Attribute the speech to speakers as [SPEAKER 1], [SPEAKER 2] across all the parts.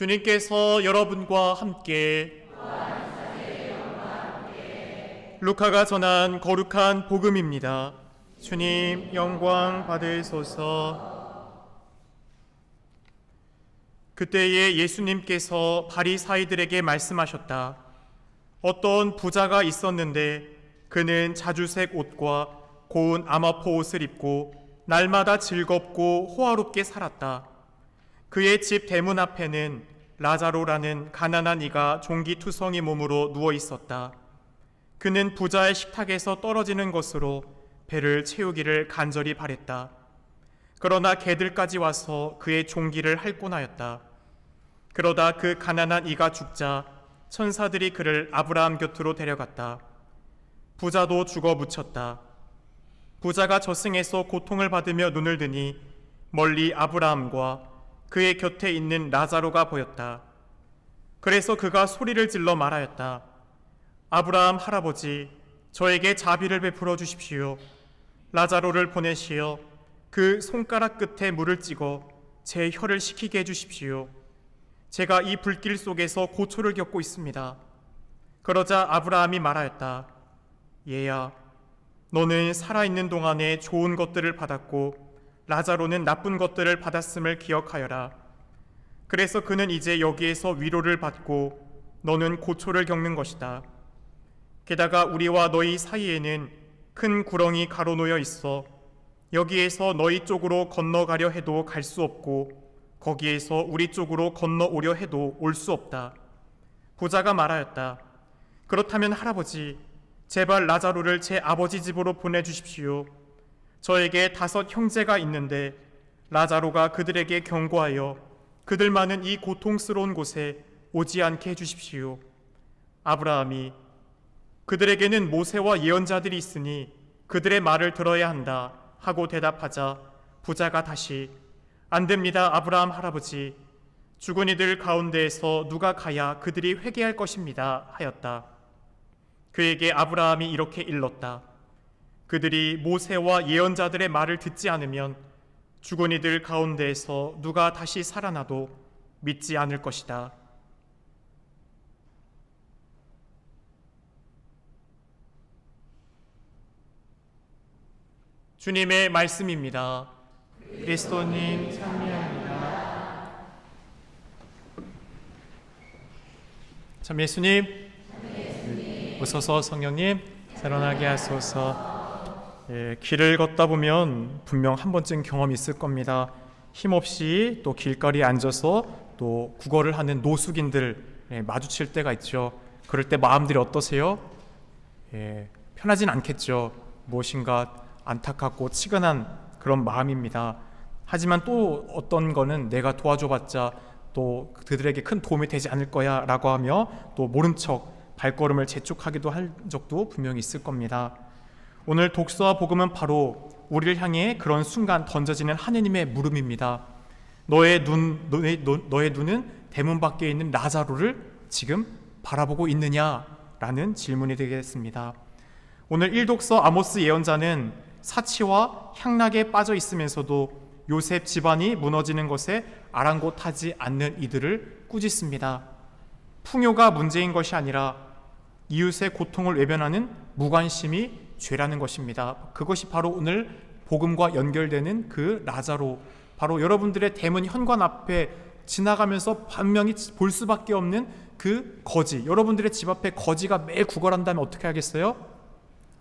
[SPEAKER 1] 주님께서 여러분과 함께 루카가 전한 거룩한 복음입니다. 주님 영광 받으소서. 그때에 예수님께서 바리사이들에게 말씀하셨다. 어떤 부자가 있었는데 그는 자주색 옷과 고운 아마포 옷을 입고 날마다 즐겁고 호화롭게 살았다. 그의 집 대문 앞에는 라자로라는 가난한 이가 종기투성이 몸으로 누워 있었다. 그는 부자의 식탁에서 떨어지는 것으로 배를 채우기를 간절히 바랬다. 그러나 개들까지 와서 그의 종기를 할곤하였다. 그러다 그 가난한 이가 죽자 천사들이 그를 아브라함 곁으로 데려갔다. 부자도 죽어 묻혔다. 부자가 저승에서 고통을 받으며 눈을 드니 멀리 아브라함과 그의 곁에 있는 라자로가 보였다. 그래서 그가 소리를 질러 말하였다. 아브라함 할아버지, 저에게 자비를 베풀어 주십시오. 라자로를 보내시어 그 손가락 끝에 물을 찍어 제 혀를 식히게 해 주십시오. 제가 이 불길 속에서 고초를 겪고 있습니다. 그러자 아브라함이 말하였다. 얘야, 너는 살아있는 동안에 좋은 것들을 받았고 라자로는 나쁜 것들을 받았음을 기억하여라. 그래서 그는 이제 여기에서 위로를 받고 너는 고초를 겪는 것이다. 게다가 우리와 너희 사이에는 큰 구렁이 가로놓여 있어 여기에서 너희 쪽으로 건너가려 해도 갈 수 없고 거기에서 우리 쪽으로 건너오려 해도 올 수 없다. 부자가 말하였다. 그렇다면 할아버지, 제발 라자로를 제 아버지 집으로 보내주십시오. 저에게 다섯 형제가 있는데 라자로가 그들에게 경고하여 그들만은 이 고통스러운 곳에 오지 않게 해주십시오. 아브라함이 그들에게는 모세와 예언자들이 있으니 그들의 말을 들어야 한다 하고 대답하자 부자가 다시 안 됩니다 아브라함 할아버지 죽은 이들 가운데에서 누가 가야 그들이 회개할 것입니다 하였다. 그에게 아브라함이 이렇게 일렀다. 그들이 모세와 예언자들의 말을 듣지 않으면 죽은 이들 가운데에서 누가 다시 살아나도 믿지 않을 것이다. 주님의 말씀입니다. 그리스도님 참여합니다. 참 예수님, 오소서 성령님 살아나게 하소서. 예, 길을 걷다 보면 분명 한 번쯤 경험이 있을 겁니다. 힘없이 또 길거리에 앉아서 또 국어를 하는 노숙인들 예, 마주칠 때가 있죠. 그럴 때 마음들이 어떠세요? 예, 편하진 않겠죠. 무엇인가 안타깝고 치근한 그런 마음입니다. 하지만 또 어떤 거는 내가 도와줘봤자 또 그들에게 큰 도움이 되지 않을 거야 라고 하며 또 모른 척 발걸음을 재촉하기도 할 적도 분명히 있을 겁니다. 오늘 독서와 복음은 바로 우리를 향해 그런 순간 던져지는 하느님의 물음입니다. 너의 눈, 너의, 너의 눈은 대문 밖에 있는 라자로를 지금 바라보고 있느냐라는 질문이 되겠습니다. 오늘 1독서 아모스 예언자는 사치와 향락에 빠져 있으면서도 요셉 집안이 무너지는 것에 아랑곳하지 않는 이들을 꾸짖습니다. 풍요가 문제인 것이 아니라 이웃의 고통을 외면하는 무관심이 죄라는 것입니다. 그것이 바로 오늘 복음과 연결되는 그 라자로 바로 여러분들의 대문 현관 앞에 지나가면서 분명히 볼 수밖에 없는 그 거지 여러분들의 집 앞에 거지가 매일 구걸한다면 어떻게 하겠어요?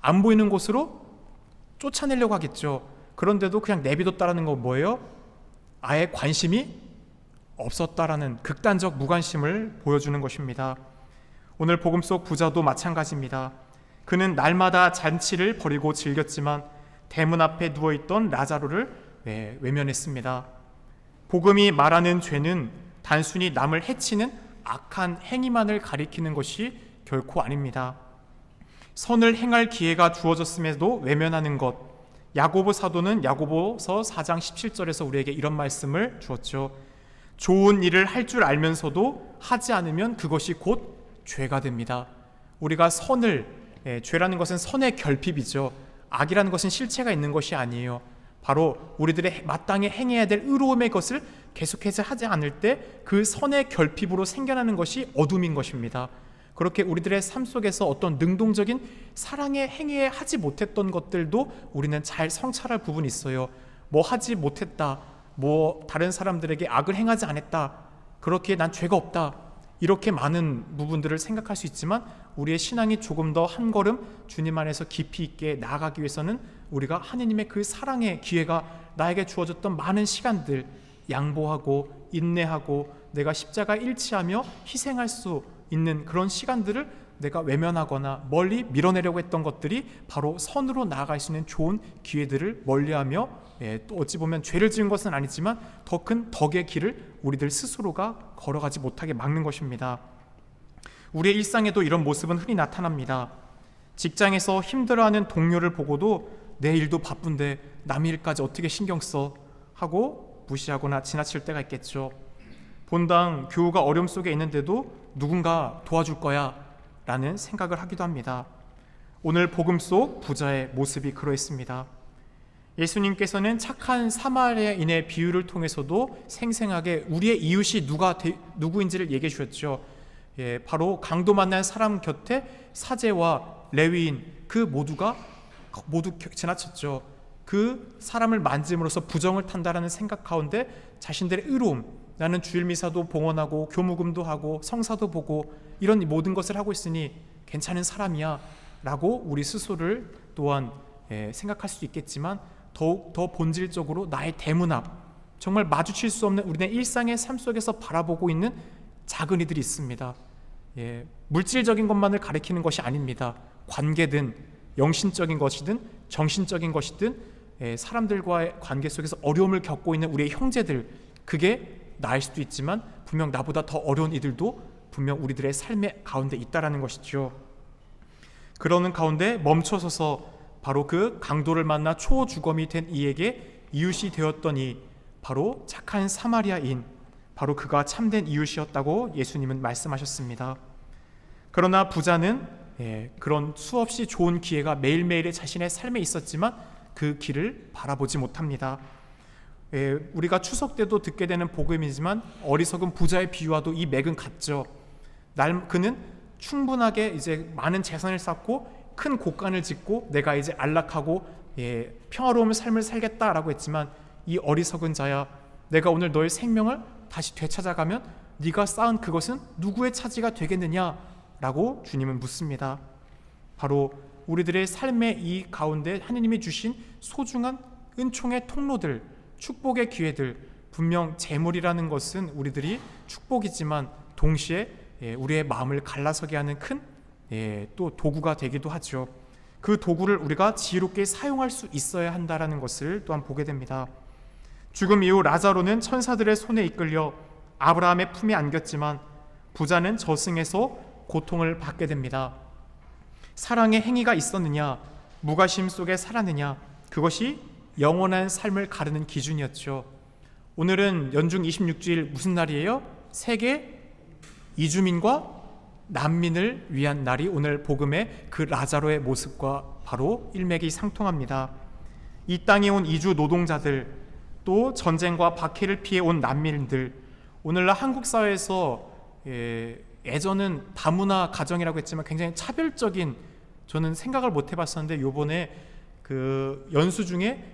[SPEAKER 1] 안 보이는 곳으로 쫓아내려고 하겠죠. 그런데도 그냥 내비뒀다라는 건 뭐예요? 아예 관심이 없었다라는 극단적 무관심을 보여주는 것입니다. 오늘 복음 속 부자도 마찬가지입니다. 그는 날마다 잔치를 벌이고 즐겼지만 대문 앞에 누워 있던 라자로를 네, 외면했습니다. 복음이 말하는 죄는 단순히 남을 해치는 악한 행위만을 가리키는 것이 결코 아닙니다. 선을 행할 기회가 주어졌음에도 외면하는 것. 야고보 사도는 야고보서 4장 17절에서 우리에게 이런 말씀을 주었죠. 좋은 일을 할 줄 알면서도 하지 않으면 그것이 곧 죄가 됩니다. 우리가 선을 예, 죄라는 것은 선의 결핍이죠. 악이라는 것은 실체가 있는 것이 아니에요. 바로 우리들의 마땅히 행해야 될 의로움의 것을 계속해서 하지 않을 때 그 선의 결핍으로 생겨나는 것이 어둠인 것입니다. 그렇게 우리들의 삶 속에서 어떤 능동적인 사랑의 행위에 하지 못했던 것들도 우리는 잘 성찰할 부분이 있어요. 뭐 하지 못했다. 뭐 다른 사람들에게 악을 행하지 않았다. 그렇게 난 죄가 없다. 이렇게 많은 부분들을 생각할 수 있지만 우리의 신앙이 조금 더 한 걸음 주님 안에서 깊이 있게 나아가기 위해서는 우리가 하느님의 그 사랑의 기회가 나에게 주어졌던 많은 시간들 양보하고 인내하고 내가 십자가 일치하며 희생할 수 있는 그런 시간들을 내가 외면하거나 멀리 밀어내려고 했던 것들이 바로 선으로 나아갈 수 있는 좋은 기회들을 멀리하며 예, 또 어찌 보면 죄를 지은 것은 아니지만 더 큰 덕의 길을 우리들 스스로가 걸어가지 못하게 막는 것입니다. 우리의 일상에도 이런 모습은 흔히 나타납니다. 직장에서 힘들어하는 동료를 보고도 내 일도 바쁜데 남 일까지 어떻게 신경 써 하고 무시하거나 지나칠 때가 있겠죠. 본당 교우가 어려움 속에 있는데도 누군가 도와줄 거야 라는 생각을 하기도 합니다. 오늘 복음 속 부자의 모습이 그러했습니다. 예수님께서는 착한 사마리아인의 비유를 통해서도 생생하게 우리의 이웃이 누가 되, 누구인지를 얘기해 주셨죠. 예, 바로 강도 만난 사람 곁에 사제와 레위인 그 모두가 모두 지나쳤죠. 그 사람을 만짐으로써 부정을 탄다라는 생각 가운데 자신들의 의로움, 나는 주일 미사도 봉헌하고 교무금도 하고 성사도 보고 이런 모든 것을 하고 있으니 괜찮은 사람이야라고 우리 스스로를 또한 예, 생각할 수 있겠지만 더욱 더 본질적으로 나의 대문 앞 정말 마주칠 수 없는 우리의 일상의 삶 속에서 바라보고 있는 작은 이들이 있습니다. 예, 물질적인 것만을 가리키는 것이 아닙니다. 관계든 영신적인 것이든 정신적인 것이든 예, 사람들과의 관계 속에서 어려움을 겪고 있는 우리의 형제들 그게 나일 수도 있지만 분명 나보다 더 어려운 이들도 분명 우리들의 삶의 가운데 있다라는 것이죠. 그러는 가운데 멈춰서서 바로 그 강도를 만나 초주검이 된 이에게 이웃이 되었더니 바로 착한 사마리아인 바로 그가 참된 이웃이었다고 예수님은 말씀하셨습니다. 그러나 부자는 예, 그런 수없이 좋은 기회가 매일매일의 자신의 삶에 있었지만 그 길을 바라보지 못합니다. 예, 우리가 추석 때도 듣게 되는 복음이지만 어리석은 부자의 비유와도 이 맥은 같죠. 날 그는 충분하게 이제 많은 재산을 쌓고 큰 곳간을 짓고 내가 이제 안락하고 예, 평화로운 삶을 살겠다라고 했지만 이 어리석은 자야 내가 오늘 너의 생명을 다시 되찾아가면 네가 쌓은 그것은 누구의 차지가 되겠느냐라고 주님은 묻습니다. 바로 우리들의 삶의 이 가운데 하느님이 주신 소중한 은총의 통로들, 축복의 기회들, 분명 재물이라는 것은 우리들이 축복이지만 동시에 예, 우리의 마음을 갈라서게 하는 큰 예, 또 도구가 되기도 하죠. 그 도구를 우리가 지혜롭게 사용할 수 있어야 한다라는 것을 또한 보게 됩니다. 죽음 이후 라자로는 천사들의 손에 이끌려 아브라함의 품에 안겼지만 부자는 저승에서 고통을 받게 됩니다. 사랑의 행위가 있었느냐, 무가심 속에 살았느냐, 그것이 영원한 삶을 가르는 기준이었죠. 오늘은 연중 26주일 무슨 날이에요? 세계 이주민과 난민을 위한 날이 오늘 복음의 그 라자로의 모습과 바로 일맥이 상통합니다. 이 땅에 온 이주 노동자들 또 전쟁과 박해를 피해 온 난민들 오늘날 한국 사회에서 예, 예전은 다문화 가정이라고 했지만 굉장히 차별적인 저는 생각을 못 해봤었는데 요번에 그 연수 중에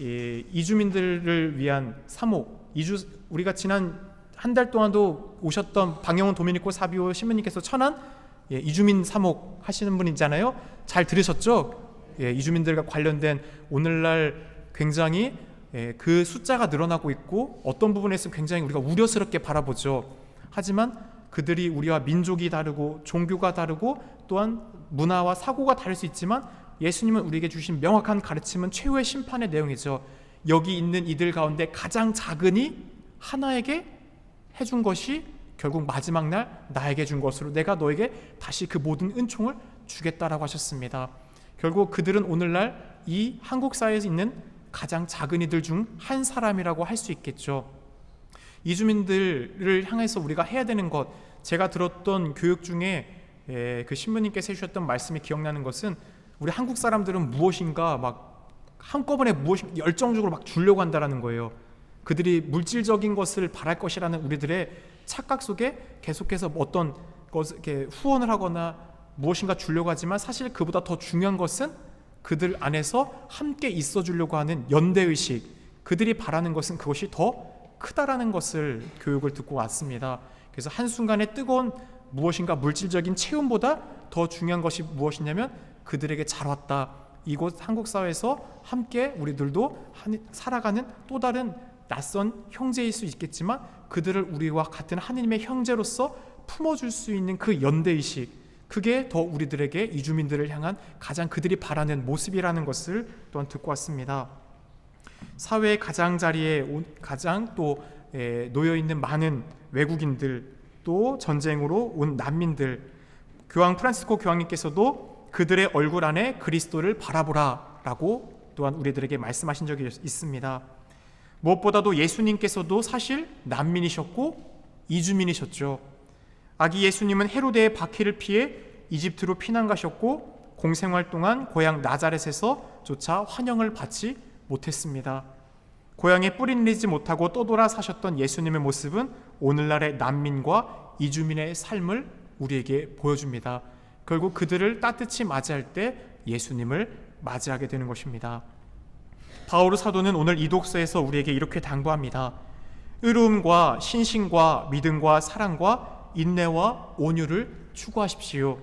[SPEAKER 1] 예, 이주민들을 위한 사목 이주 우리가 지난 한 달 동안도 오셨던 방영훈 도미니코 사비오 신부님께서 천안 예, 이주민 사목 하시는 분이잖아요. 잘 들으셨죠? 예, 이주민들과 관련된 오늘날 굉장히 예, 그 숫자가 늘어나고 있고 어떤 부분에서 굉장히 우리가 우려스럽게 바라보죠. 하지만 그들이 우리와 민족이 다르고 종교가 다르고 또한 문화와 사고가 다를 수 있지만 예수님은 우리에게 주신 명확한 가르침은 최후의 심판의 내용이죠. 여기 있는 이들 가운데 가장 작은이 하나에게 해준 것이 결국 마지막 날 나에게 준 것으로 내가 너에게 다시 그 모든 은총을 주겠다라고 하셨습니다. 결국 그들은 오늘날 이 한국 사회에 있는 가장 작은 이들 중 한 사람이라고 할 수 있겠죠. 이주민들을 향해서 우리가 해야 되는 것, 제가 들었던 교육 중에 예, 그 신부님께서 해주셨던 말씀이 기억나는 것은 우리 한국 사람들은 무엇인가 막 한꺼번에 무엇 열정적으로 막 주려고 한다라는 거예요.
[SPEAKER 2] 그들이 물질적인 것을 바랄 것이라는 우리들의 착각 속에 계속해서 어떤 것 이렇게 후원을 하거나 무엇인가 주려고 하지만 사실 그보다 더 중요한 것은 그들 안에서 함께 있어 주려고 하는 연대 의식 그들이 바라는 것은 그것이 더 크다라는 것을 교육을 듣고 왔습니다. 그래서 한순간에 뜨거운 무엇인가 물질적인 체험보다 더 중요한 것이 무엇이냐면 그들에게 잘 왔다. 이곳 한국 사회에서 함께 우리들도 한- 살아가는 또 다른 낯선 형제일 수 있겠지만 그들을 우리와 같은 하느님의 형제로서 품어줄 수 있는 그 연대의식 그게 더 우리들에게 이주민들을 향한 가장 그들이 바라는 모습이라는 것을 또한 듣고 왔습니다. 사회의 가장 자리에 온- 가장 또 에, 놓여 있는 많은 외국인들 또 전쟁으로 온 난민들 교황 프란시스코 교황님께서도 그들의 얼굴 안에 그리스도를 바라보라라고 또한 우리들에게 말씀하신 적이 있습니다. 무엇보다도 예수님께서도 사실 난민이셨고 이주민이셨죠. 아기 예수님은 헤로데의 박해를 피해 이집트로 피난 가셨고 공생활 동안 고향 나자렛에서조차 환영을 받지 못했습니다. 고향에 뿌리내지 못하고 떠돌아 사셨던 예수님의 모습은 오늘날의 난민과 이주민의 삶을 우리에게 보여줍니다. 결국 그들을 따뜻히 맞이할 때 예수님을 맞이하게 되는 것입니다. 바오르 사도는 오늘 이 독서에서 우리에게 이렇게 당부합니다. 의로움과 신심과 믿음과 사랑과 인내와 온유를 추구하십시오.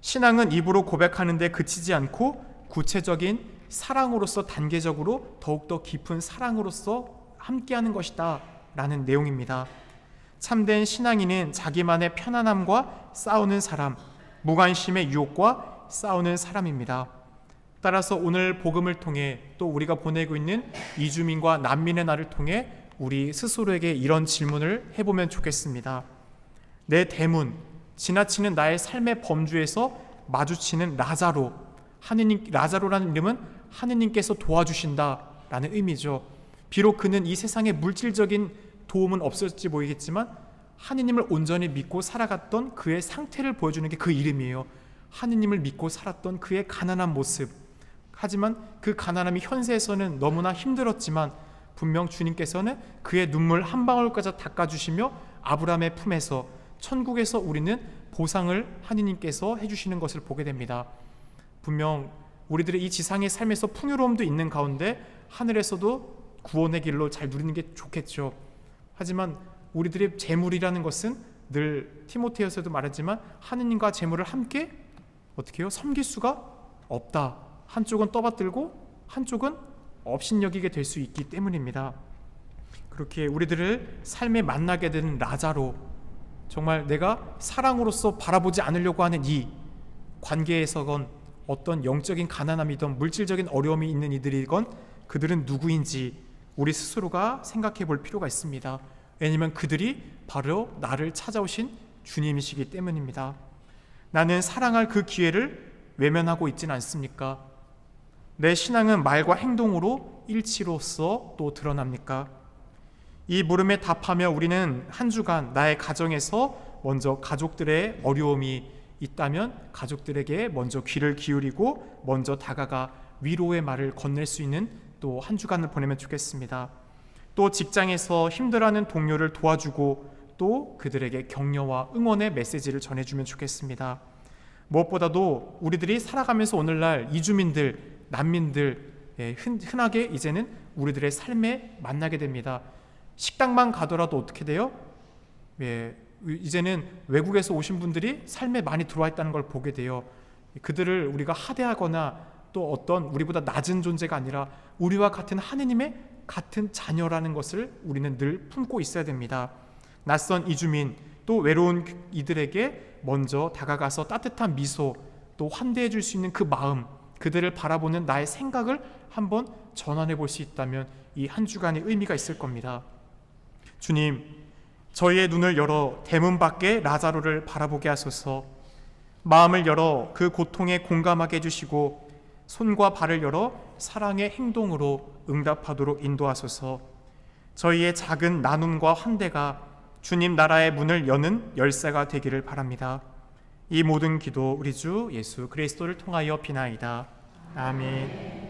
[SPEAKER 2] 신앙은 입으로 고백하는데 그치지 않고 구체적인 사랑으로서 단계적으로 더욱더 깊은 사랑으로서 함께하는 것이다 라는 내용입니다. 참된 신앙인은 자기만의 편안함과 싸우는 사람, 무관심의 유혹과 싸우는 사람입니다. 따라서 오늘 복음을 통해 또 우리가 보내고 있는 이주민과 난민의 날을 통해 우리 스스로에게 이런 질문을 해보면 좋겠습니다. 내 대문, 지나치는 나의 삶의 범주에서 마주치는 라자로, 하느님 라자로라는 이름은 하느님께서 도와주신다라는 의미죠. 비록 그는 이 세상에 물질적인 도움은 없을지 보이겠지만 하느님을 온전히 믿고 살아갔던 그의 상태를 보여주는 게 그 이름이에요. 하느님을 믿고 살았던 그의 가난한 모습. 하지만 그 가난함이 현세에서는 너무나 힘들었지만 분명 주님께서는 그의 눈물 한 방울까지 닦아주시며 아브라함의 품에서 천국에서 우리는 보상을 하느님께서 해주시는 것을 보게 됩니다. 분명 우리들의 이 지상의 삶에서 풍요로움도 있는 가운데 하늘에서도 구원의 길로 잘 누리는 게 좋겠죠. 하지만 우리들의 재물이라는 것은 늘 티모테에서도 말했지만 하느님과 재물을 함께 어떻게 해요? 섬길 수가 없다. 한쪽은 떠받들고 한쪽은 업신여기게 될 수 있기 때문입니다. 그렇게 우리들을 삶에 만나게 되는 라자로 정말 내가 사랑으로서 바라보지 않으려고 하는 이 관계에서건 어떤 영적인 가난함이든 물질적인 어려움이 있는 이들이건 그들은 누구인지 우리 스스로가 생각해 볼 필요가 있습니다. 왜냐하면 그들이 바로 나를 찾아오신 주님이시기 때문입니다. 나는 사랑할 그 기회를 외면하고 있지는 않습니까? 내 신앙은 말과 행동으로 일치로서 또 드러납니까? 이 물음에 답하며 우리는 한 주간 나의 가정에서 먼저 가족들의 어려움이 있다면 가족들에게 먼저 귀를 기울이고 먼저 다가가 위로의 말을 건넬 수 있는 또 한 주간을 보내면 좋겠습니다. 또 직장에서 힘들어하는 동료를 도와주고 또 그들에게 격려와 응원의 메시지를 전해주면 좋겠습니다. 무엇보다도 우리들이 살아가면서 오늘날 이주민들, 난민들 예, 흔, 흔하게 이제는 우리들의 삶에 만나게 됩니다. 식당만 가더라도 어떻게 돼요? 예, 이제는 외국에서 오신 분들이 삶에 많이 들어와 있다는 걸 보게 돼요. 그들을 우리가 하대하거나 또 어떤 우리보다 낮은 존재가 아니라 우리와 같은 하느님의 같은 자녀라는 것을 우리는 늘 품고 있어야 됩니다. 낯선 이주민 또 외로운 이들에게 먼저 다가가서 따뜻한 미소 또 환대해 줄 수 있는 그 마음 그들을 바라보는 나의 생각을 한번 전환해 볼 수 있다면 이 한 주간의 의미가 있을 겁니다. 주님, 저희의 눈을 열어 대문 밖에 라자로를 바라보게 하소서. 마음을 열어 그 고통에 공감하게 해주시고 손과 발을 열어 사랑의 행동으로 응답하도록 인도하소서. 저희의 작은 나눔과 환대가 주님 나라의 문을 여는 열쇠가 되기를 바랍니다. 이 모든 기도 우리 주 예수 그리스도를 통하여 비나이다. 아멘.